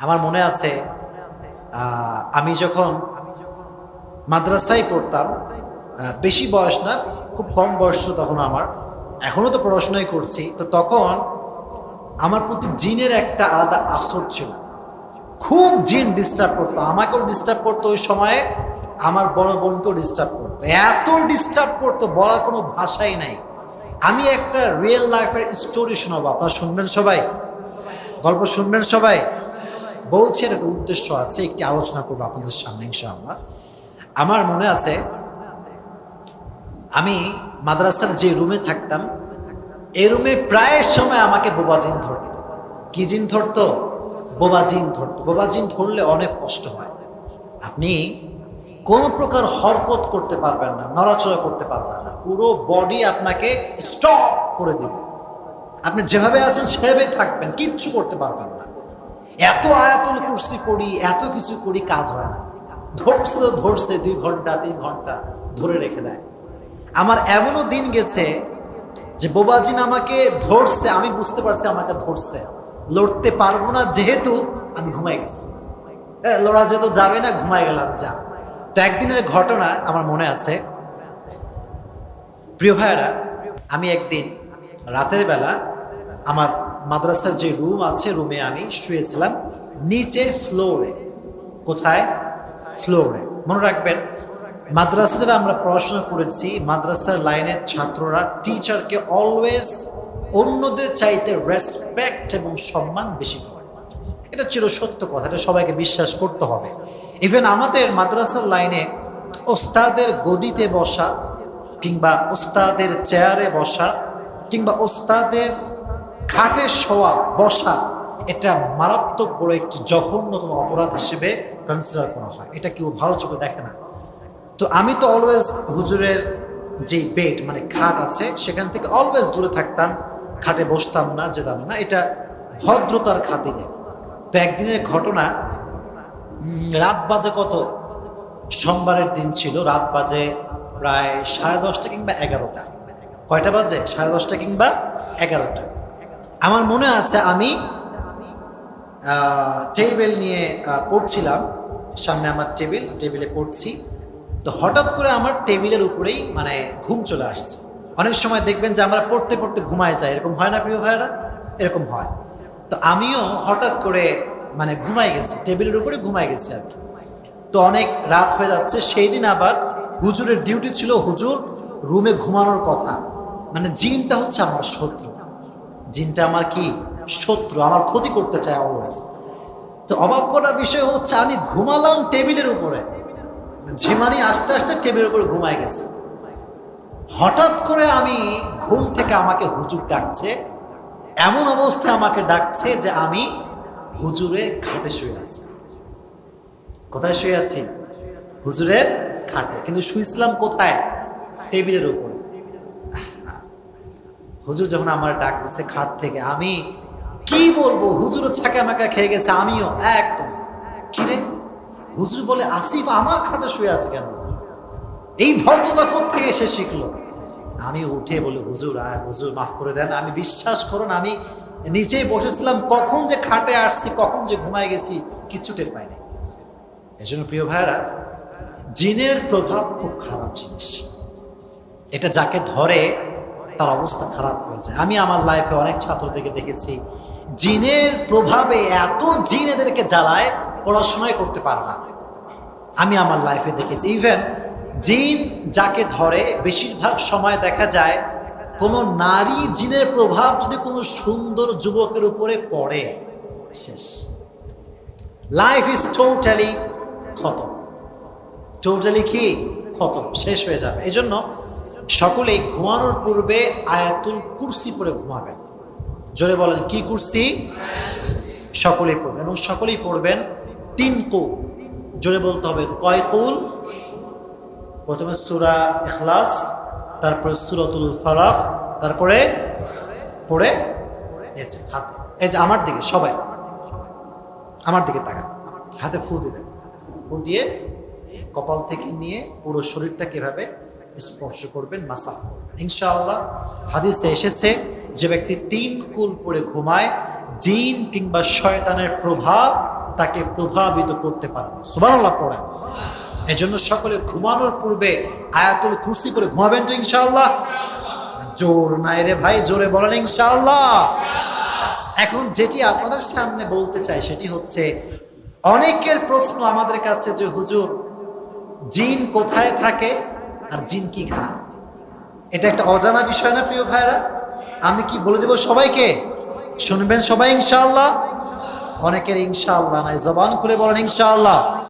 আমার মনে আছে আমি যখন মাদ্রাসায় পড়তাম বেশি বয়স না, খুব কম বয়স তখন আমার। এখনও তো পড়াশোনাই করছি। তো তখন আমার প্রতি জিনের একটা আলাদা আসর ছিল। খুব জিন ডিস্টার্ব করতো, আমাকেও ডিস্টার্ব করতো ওই সময়ে, আমার বড় বোনকেও ডিস্টার্ব করতো। এত ডিস্টার্ব করতো, বলার কোনো ভাষাই নাই। আমি একটা রিয়েল লাইফের স্টোরি শোনাবো। আপনারা শুনবেন সবাই? গল্প শুনবেন সবাই? বলছি একটা উদ্দেশ্য আছে, একটি আলোচনা করব আপনাদের সামনে ইনশাআল্লাহ। আমার মনে আছে, আমি মাদ্রাসার যে রুমে থাকতাম এই রুমে প্রায় সময় আমাকে বোবাজিন ধরত। কি জিন ধরতো? বোবাজিন ধরতো। বোবাজিন ধরলে অনেক কষ্ট হয়। আপনি কোন প্রকার হরকত করতে পারবেন না, নড়াচড়া করতে পারবেন না। পুরো বডি আপনাকে স্টপ করে দিবে। আপনি যেভাবে আছেন সেভাবেই থাকবেন, কিচ্ছু করতে পারবেন না। এত আয়াতুল কুর্সি করি, এত কিছু করি, কাজ হয় না। ধরছে তো ধরছে, দুই ঘণ্টা, তিন ঘণ্টা ধরে রেখে দেয়। আমার এমনও দিন গেছে যে বোবাজিন আমাকে ধরছে, আমি বুঝতে পারছি আমাকে ধরছে। লড়তে পারব না, যেহেতু আমি ঘুমাই গেছি। লড়া যেহেতু যাবে না, ঘুমাই গেলাম, যা। তো একদিনের ঘটনা আমার মনে আছে। প্রিয় ভাইয়েরা, আমি একদিন রাতের বেলা আমার মাদ্রাসার যে রুম আছে, রুমে আমি শুয়েছিলাম। নিচে ফ্লোরে, কোথায়? ফ্লোরে। মনে রাখবেন, মাদ্রাসা যারা আমরা পড়াশোনা করেছি, মাদ্রাসার লাইনের ছাত্ররা টিচারকে অলওয়েজ অন্যদের চাইতে রেসপেক্ট এবং সম্মান বেশি করে। এটা চির সত্য কথা, এটা সবাইকে বিশ্বাস করতে হবে। ইভেন আমাদের মাদ্রাসার লাইনে ওস্তাদের গদিতে বসা কিংবা ওস্তাদের চেয়ারে বসা কিংবা ওস্তাদের খাটে শোয়া, বসা, এটা মারাত্মক বড় একটি জঘন্যতম অপরাধ হিসেবে কনসিডার করা হয়। এটা কেউ ভালো চোখে দেখে না। তো আমি তো অলওয়েজ হুজুরের যে বেড মানে খাট আছে, সেখান থেকে অলওয়েজ দূরে থাকতাম, খাটে বসতাম না, যেতাম না। এটা ভদ্রতার খাতিরে। তো একদিনের ঘটনা রাত বাজে কত? সোমবারের দিন ছিল, রাত বাজে প্রায় সাড়ে দশটা কিংবা এগারোটা। কয়টা বাজে? সাড়ে দশটা কিংবা এগারোটা। আমার মনে আছে আমি টেবিল নিয়ে পড়ছিলাম, সামনে আমার টেবিল টেবিলে পড়ছি। তো হঠাৎ করে আমার টেবিলের উপরেই মানে ঘুম চলে আসছে। অনেক সময় দেখবেন যে আমরা পড়তে পড়তে ঘুমায় যাই। এরকম হয় না প্রিয় ভাইয়েরা? এরকম হয়। তো আমিও হঠাৎ করে মানে ঘুমাই গেছি। টেবিলের উপরে ঘুমাই গেছি আর তো অনেক রাত হয়ে যাচ্ছে। সেই দিন আবার হুজুরের ডিউটি ছিল হুজুর রুমে ঘুমানোর কথা। মানে জিনটা হচ্ছে আমার শত্রু। জিনটা আমার কি? শত্রু, আমার ক্ষতি করতে চায় অলওয়েজ তো অবাক করা বিষয় হচ্ছে, আমি ঘুমালাম টেবিলের উপরে। ঝিমানি আস্তে আস্তে টেবিলের উপরে ঘুমায় গেছে। হঠাৎ করে আমি ঘুম থেকে আমাকে হুজুর ডাকছে। এমন অবস্থায় আমাকে ডাকছে যে আমি হুজুরে খাটে শুয়ে আছি। কোথায় শুয়ে আছি? হুজুরের খাটে। কিন্তু শুয়েছিলাম কোথায়? টেবিলের উপরে। হুজুর যখন আমার ডাক দিচ্ছে খাট থেকে, আমি কি বলব? হুজুরও ছাকা মাকা খেয়ে গেছে, আমিও, একদম। কিরে হুজুর বলে, আসিফ, আমার খাটে শুয়ে আছে কেন? এই ভদ্রতা থেকে এসে শিখলো। আমি উঠে বলি, হুজুর, আয়, হুজুর, মাফ করে দেন। আমি বিশ্বাস করুন, আমি নিচেই বসেছিলাম, কখন যে খাটে আসছি, কখন যে ঘুমায় গেছি, কিচ্ছু টের পাইনি। এই জন্য প্রিয় ভাইরা জিনের প্রভাব খুব খারাপ জিনিস। এটা যাকে ধরে তার অবস্থা খারাপ হয়ে যায়। আমি আমার লাইফে অনেক ছাত্রদেরকে দেখেছি, জিনের প্রভাবে এত জিন এদেরকে জ্বালায়, পড়াশোনাই করতে পারে না। আমি আমার লাইফে দেখেছি। ইভেন জিন যাকে ধরে, বেশিরভাগ সময় দেখা যায়, কোনো নারী জিনের প্রভাব যদি কোনো সুন্দর যুবকের উপরে পড়ে, শেষ। লাইফ ইজ টোটালি খতম। টোটালি কি? খতম। শেষ হয়ে যাবে। এই জন্য সকলেই ঘুমানোর পূর্বে আয়াতুল কুরসি পরে ঘুমাবেন। জোরে বলেন, কি কুরসি? সকলেই পড়বেন। এবং সকলেই পড়বেন তিন কুল। জোরে বলতে হবে, কয় কুল? প্রথমে সুরা এখলাস তারপরে সুরতুল ফালাক তারপরে পড়ে এই হাতে। এই যে আমার দিকে, সবাই। আমার দিকে তাকান। হাতে ফু দিবেন। ফু দিয়ে কপাল থেকে নিয়ে পুরো শরীরটাকে এভাবে স্পর্শ করবেন মাসাজ করবেন। ইনশাআল্লাহ হাদিসে এসেছে, যে ব্যক্তি তিন কুল পরে ঘুমায়, জিন কিংবা শয়তানের প্রভাব তাকে প্রভাবিত করতে পারে সুবহানাল্লাহ পড়ে এজন্য সকলে ঘুমানোর পূর্বে আয়াতুল কুরসি করে ঘুমাবেন তো ইনশাআল্লাহ। জোর নাই রে ভাই, জোরে বলেন ইনশাআল্লাহ। এখন যেটি আপনাদের সামনে বলতে চাই, সেটি হচ্ছে, অনেকের প্রশ্ন আমাদের কাছে যে, হুজুর, জিন কোথায় থাকে? আর জিন কি খায়? এটা একটা অজানা বিষয় না, প্রিয় ভাইরা আমি কি বলে দেব সবাইকে? শুনবেন সবাই, ইনশাআল্লাহ? অনেকের ইনশাআল্লাহ নাই। জবান খুলে বলেন, ইনশাআল্লাহ।